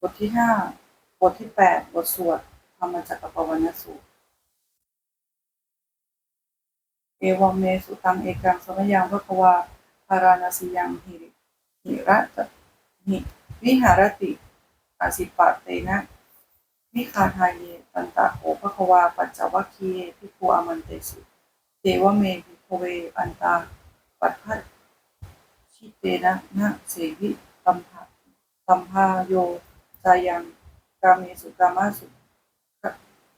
บทที่ห้าบทที่แปดบทสวดธรรมจักรปวัณสูตร เอวัมเมสุตังเอกังสมยังพระควาภาราณสียังหิริหิระตหิวิหารติอาสิปะเตนะวิคาทายเยตันตะโหพระควาปัจจวัคคีเยพิคูอามันเตสุเทวเมพิโคเวอันตาปัตถชิเตนะนะเสวิตัมภะตัมภาโย จายังกาเมสุกามาสุข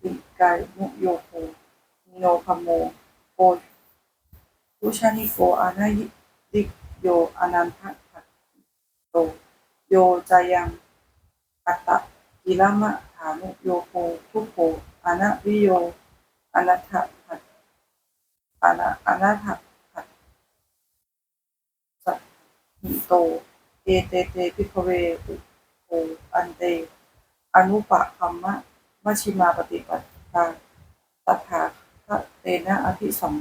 ติกายมุโยโคโนคโมโกทุชานิโกอานายิติโยอนันทะขัตโตโยจายังอัตตะกิลมะฐานุโยโคทุโกอานาวิโยอนัตถะขัตอนาอนัตถะขัตสัตหิโต เอเตเตพิภเวอุ โคอันเต อนุปะคัมมะมชิมาปฏิปทาตถาคเตนะอภิสัม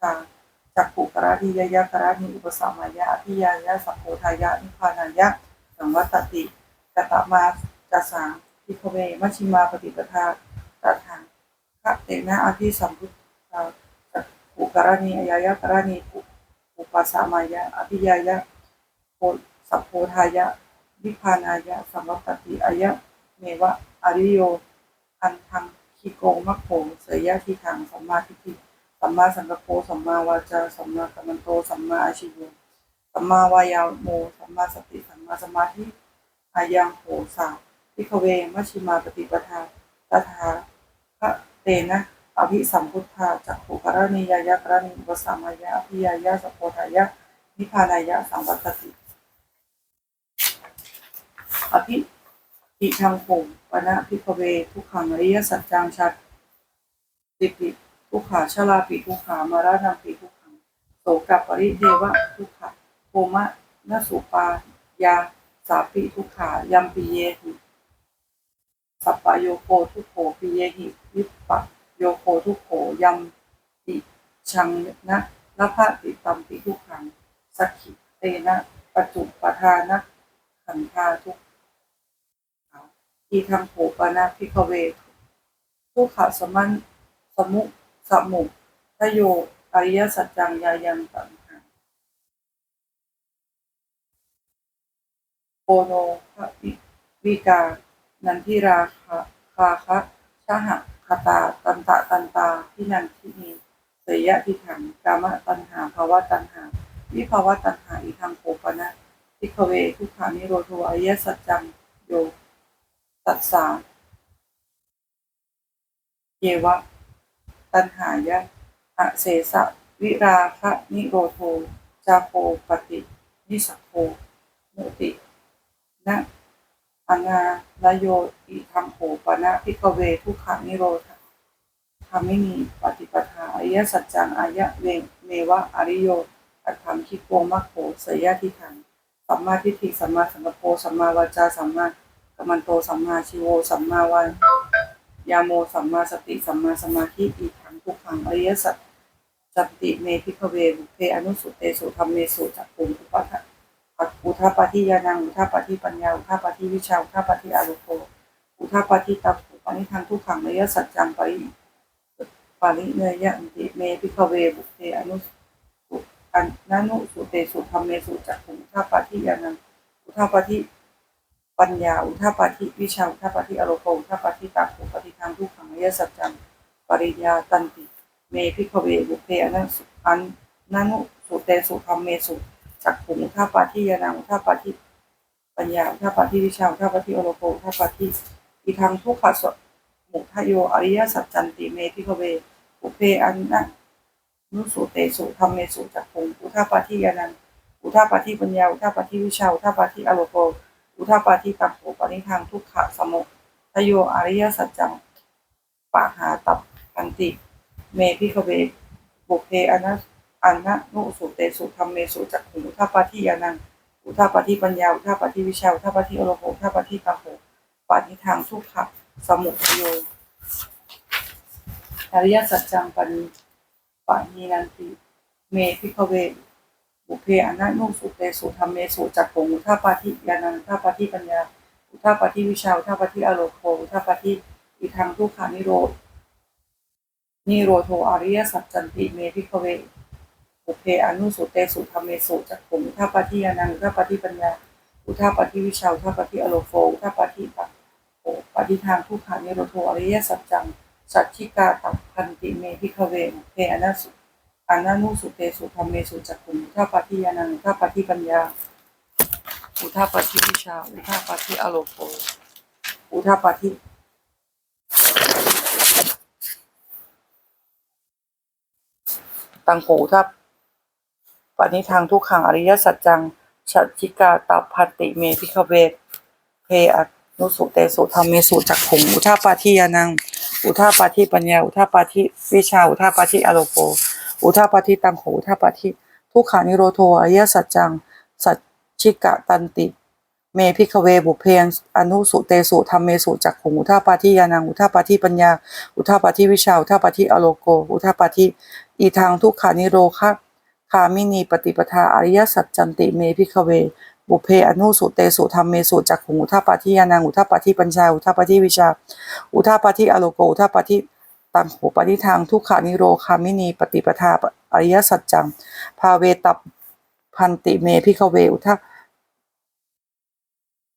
ภาจักขุกราธิยยะกรานิอุปสัมมายะอภิยายะสัพโพทายะนิพพานายะสังวัตติกตมาจัสสังพิภเวมชิมาปฏิปทาตถาคเตนะอภิสัมพุทธาจักขุกรานิอายะกรานิอุปสัมมายะอภิยายะโพสัพโพทายะ นิพพานายะสังวัตติอายะเมวะอริโย อันทังคิโกมัคโขเสยยะทิทังสัมมาทิฏฐิสัมมาสังกัปโปสัมมาวาจาสัมมากัมมันโตสัมมาอาชีโวสัมมาวายาโมสัมมาสติสัมมาสมาธิอายังโหสาพิกเวมัชิมาปฏิปทาตถาคะเตนะอภิสัมพุทธาจักขุกรณียายะกรณีอุสัมมายะอภิยายะสพโพธายะนิพพานายะสังวัตติ อภิอิทังโภปนะพิกเวทุกขังอริยสัจจังชัดติปิทุกขาชลาปิทุกขามารานังปิทุกขังโสกับปริเทวะทุกขะโภมะนสุปายาสาปิทุกขายัมปิเยหิสัปปโยโคทุกโขปิเยหิวิปปะโยโคทุกโขยัมปิชังนะละภะติตัมปิทุกขังสักขิเตนะปัจจุปทานะขันธาทุก อีทังโผปนะพิกเวทุกขะสมันสมุสมุทโยอริยสัจจังยายังตังหังโอโนภวิวิกา นันทิราคะคาคะชะหะคตา ตันตะตันตาพินันทินีเสยยะทิถังกามะตันหาภาวะตันหา วิภาวะตันหาอีทางโภปนะทิคเวทุกขานิโรโทอริยสัจจังโย ตัสสาเยวะ ตัณหายะอะเสสะ วิราคะนิโรโทจาโพปฏินิสัพโพมุตินะอนาลโยอิธรรมโหปนะพิกเวทุกขานิโรธธรรมินีปฏิปทาอริยสัจจังอายะเวเมวะอริโยอัตถังคิโกมัคโขสยยะทิถังสัมมาทิฏฐิสัมมาสังกปรโปสัมมาวาจาสัมมา กัมมันโตสัมมาชิโวสัมมาวายาโมสัมมาสติสัมมาสมาธิอีถังทุกขังอริยสัจจัตติเมพิภเวบุเพอนุสุเตสุธรรมเมสุจักปุอุปะทะอุทาปาทิยานังอุทาปาทิปัญญาอุทาปาทิวิชาอุทาปาทิอารุโภอุทาปาทิตัพปุปนิทังทุกขังอริยสัจจังปริปาริเนยะอันติเมพิภเวบุเพอนุสุอันนานุสุเตสุธรรมเมสุจักปุอุทาปาทิยานังอุทาปาทิ ปัญญา อุทาปาทิวิชาอุทาปาทิอารโภอุทาปาทิตัพปุปฏิทังทุกขังอริยสัจจังปริยาตันติ เมพิกเวบุเพอนันสุอันนานุสุเตสุธรรมเมสุจักขุงท่าปาทิยานังท่าปาทิปัญญาท่าปาทิวิชาท่าปาทิโอโลโกท่าปาทิอีทางทุกขสมุทโยอริยสัจจันติเมพิกเวบุเพอันนานุสุเตสุธรรมเมสุจักขุงอุท่าปาทิยานังอุท่าปาทิปัญญาอุท่าปาทิวิชาอุท่าปาทิอโลโก อุท่าปาทิตัพโขปนิทางทุกขะสมุทโยอริยสัจจังปะหาตับพันติ เมพิกเวบุเพอนะอันนะนุสุเตสุธรรมเมสุจักขุอุทาปาทิยานังอุทาปาทิปัญญาอุทาปาทิวิชาอุทาปาทิอโลโภอุทาปาทิตังโหปาทิทางทุกขะสมุทโยอริยสัจจังปันปานีนันติ เมพิกเว บุเพอนะนุสุเตสุธรรมเมสุจักขุอุทาปาทิยานังอุทาปาทิปัญญาอุทาปฏิวิชาอุทาปฏิอโลโคอุทาปฏิอิทังทุกขานิโรธนิโรโทอริยสัจจันติเมพิกเวอุเพอนุสุเตสุธรรมเมสุจักขงอุทาปฏิยานังอุทาปฏิปัญญาอุทาปฏิวิชาอุทาปฏิอโลโคอุทาปฏิปัโอปฏิทางทุกขานิโรโทอริยสัจจังสัจฉิกาตัพันติเมพิกเวอุเพอนุสุ อนานุสุเตสุธรรมเมสุจักขุงอุทาปฏิยานังอุทาปฏิปัญญา อุทาปฏิวิชา อุทาปฏิอโลโกอุทาปฏิตังโหอุทาปณิทางทุกขังอริยสัจจังชัจจิกาตัพพันติเมพิคเวเพอนุสุเตสุธรรมเมสุจักขุงอุทาปาทิยานัง อุทาปาทิปัญญา อุทาปาทิวิชา อุทาปาทิอโลโก อุทาปาทิตังโหอุทาปาทิทุกขานิโรโทอริยสัจจัง สัจชิกะตันติ เมพิกเวบุเพงอนุสุเตสุธรรมเมสุจักขุงอุทาปาทิยานังอุทาปาทิปัญญา อุทาปาทิวิชา อุทาปาทิอโลโก อุทาปาทิอีทางทุกขานิโรคะคามินีปฏิปทาอริยสัจจันติเมพิกเวบุเพอนุสุเตสุธรรมเมสุจักขุงอุทาปาทิยานังอุทาปาทิปัญญาอุทาปาทิวิชา อุทาปาทิอโลโกอุทาปาทิ ตังโหปฏิทางทุกขานิโรคามินี ปฏิปทาอริยสัจจัง ภาเวตับพันติเมพิกเวอุทา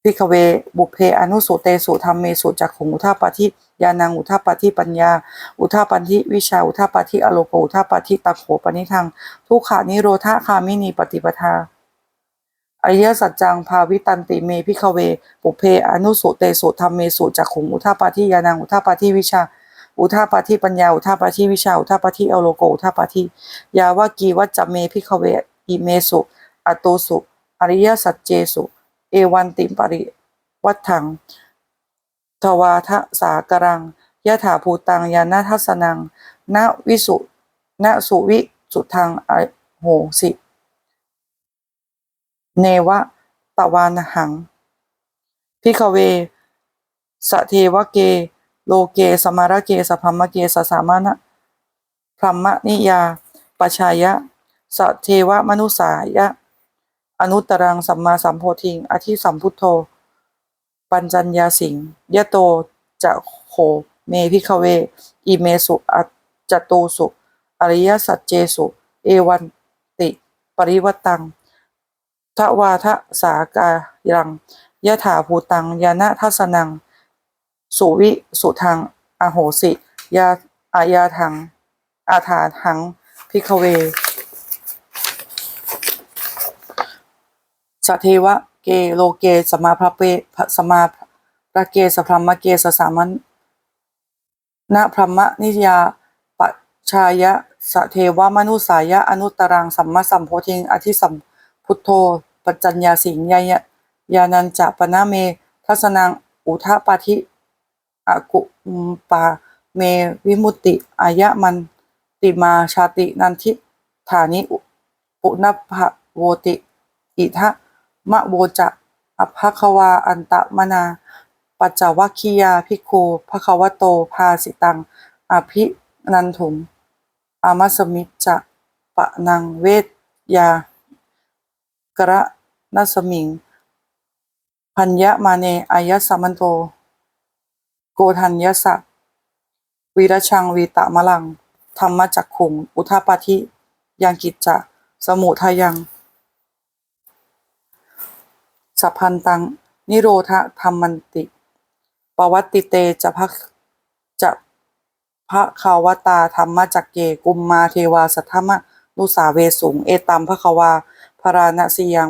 พิกเว บุเพอนุสุเตสุธรรมเมสุจักขงอุทาปาทิยานังอุทาปาทิปัญญา อุทาปันทิวิชาอุทาปาทิอโลโกอุทาปาทิตังโหปนิทัง ทุกขานิโรธาคามินี ปฏิปทาอริยสัจจังภาวิตันติเมพิกเว ปุเพอนุสุเตสุธรรมเมสุจักขุงอุทาปาทิยานังอุทาปาทิวิชา อุทาปาทิปัญญา อุทาปาทิวิชา อุทาปาทิอโลโก อุทาปาทิยาวากีวัจเมพิกเวอิเมสุอโตสุอริยสัจเจสุ เอวันติปริวัฏถัง ทวาทะสากรังยะถาภูตังยานาทัสนังนวิสุนสุวิสุทังอโหสิ เนวะตะวานหังพิกเวสะเทวะเก โลเกสมาระเกสพัมมะเกสสามานะพรหมนิยาปชายะสเทวมนุสายะ อนุตตรังสัมมาสัมโพธิงอธิสัมพุทโธ ปัญจัญญาสิงยะโตจะโขเมพิคเว อิเมสุอัจจโตสุอริยสัจเจสุ เอวันติ ปริวัตตังทวาทะสากายังยะถาภูตังยานะทัสนัง สุวิสุทังอโหสิยาอายาทังอาถาทังพิกเวสเทวะเกโลเกสมาพระเปสมาพระเกสพรหมเกสสามัญนะพรหมนิยาปชายะสเทวะมนุสายะอนุตตรังสัมมาสัมโพธิงอธิสัมพุทโธปัจจัญญาสิงยายะยานันจะปนะเมทัสนังอุทะปาธิ อากุมปาเมวิมุติอายะมันติมาชาตินันทิฐานิปุณพะโวติ อิทะมะโวจะอภควาอันตะมนา ปัจจวัคคียาภิกขุภควโตภาสิตัง อภินันถุงอามัสมิจจะปะนังเวทยากระนัสมิง พัญญะมาเนอายสสัมมันโต โกธัญญสะวีรชังวีตะมะลัง ธรรมจักขุง อุทาปาธิยังกิจจะสมุทายังสัพพันตัง นิโรธธรรมันติ ปวัตติเตจะพักจะพระคาวตาธรรมจักเกกุมมาเทวาสัทธมะนุสาเวสุง เอตัมพระควาพราณสียัง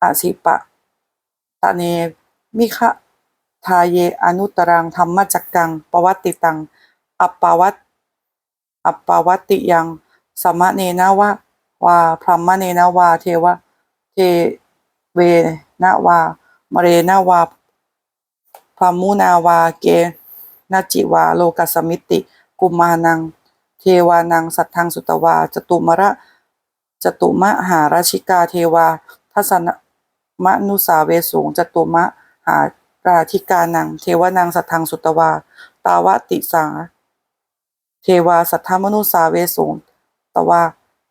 อาสิปะตะเนมิคะ ทาเยอนุตรังธรรมจักกัง ปวัตติตัง อัปปวัตอัปปวัตติยังสมะเนนะวะวาพรหมเนนะวา เทวะ เทเวนะวามะเรนะวาพามุนาวาเกนาจิวา โลกสมิติ กุมานัง เทวานัง สัทธังสุตวา จตุมระ จตุมะหาราชิกาเทวาทัสนมนุสาเวสูงจตุมะหา ราธิกานัง เทวานังสัทธังสุตวา ตาวติสังเทวาสัทธมนุสาเวสูงตวา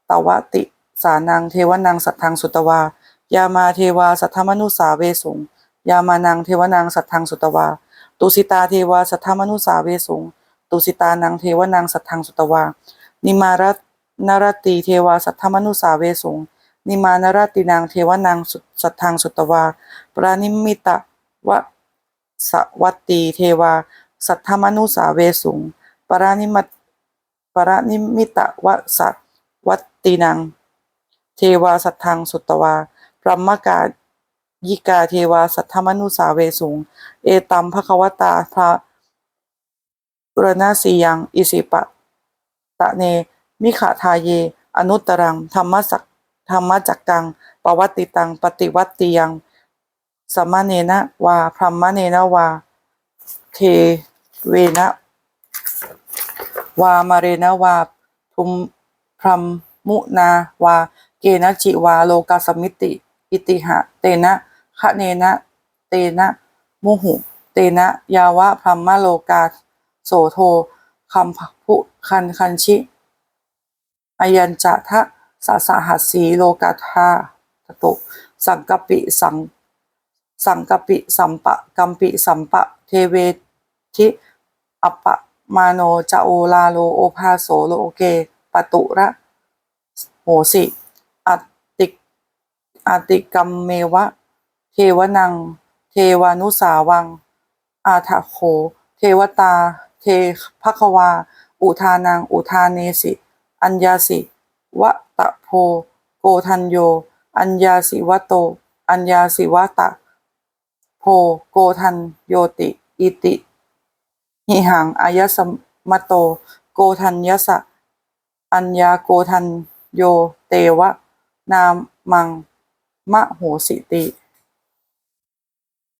ตาวติสานัง เทวานังสัทธังสุตวา ยามาเทวาสัทธมนุสาเวสุงยามานังเทวนังสัทธังสุตวา ตุสิตาเทวาสัทธมนุสาเวสุงตุสิตานังเทวนังสัทธังสุตวา นิมารนรตติเทวาสัทธมนุสาเวสุงนิมานรตินางเทวนังสุสัทธังสุตวา ปรานิมิตะวะ สวัตตีเทวา สัทธมนุสาเวสุง ปรานิมัตปรานิมิตะวสัตวัตตินัง เทวาสัทธังสุตวาพรหมกายิกาเทวาสัทธมนุสาเวสุง เอตัมภควตาพระรณสียังอิสิปะ ตะเน มิขทาเย อนุตตรัง ธรรมสักธรรมจักกัง ปวัตติตัง ปฏิวัตติยัง สัมมาเนนะวาพรหมเนนะวา เทเวนะวามาเรนะวาทุมพรหมมุนาวา เกนะจิวาโลกาสมิติ อิติหะ เตนะคะเนนะ เตนะมุหุ เตนะ ยาวะพรหมโลกาโสโทคัมภุคันคันชิอายัญจะทะสะสหัสสีโลกาธาตตุสังกปิสัง สังกปิสัมปะกัมปิสัมปะเทเวทิอัปปะมาโนจะโอลาโลโอภาโสโลเกปตุระโหสิอัตติอติกัมเมวะ เทวนัง เทวานุสาวัง อาทะโข เทวตา เทภควา อุทานัง อุทาเนสิ อัญญาสิวะตะโพ โกทันโย อัญญาสิวะโต อัญญาสิวะตะ โพโกทันโยติ อิติ หิหังอายสมโต โกทันยสะ อัญญาโกทันโยเตวะ นามมังมะโหสิติ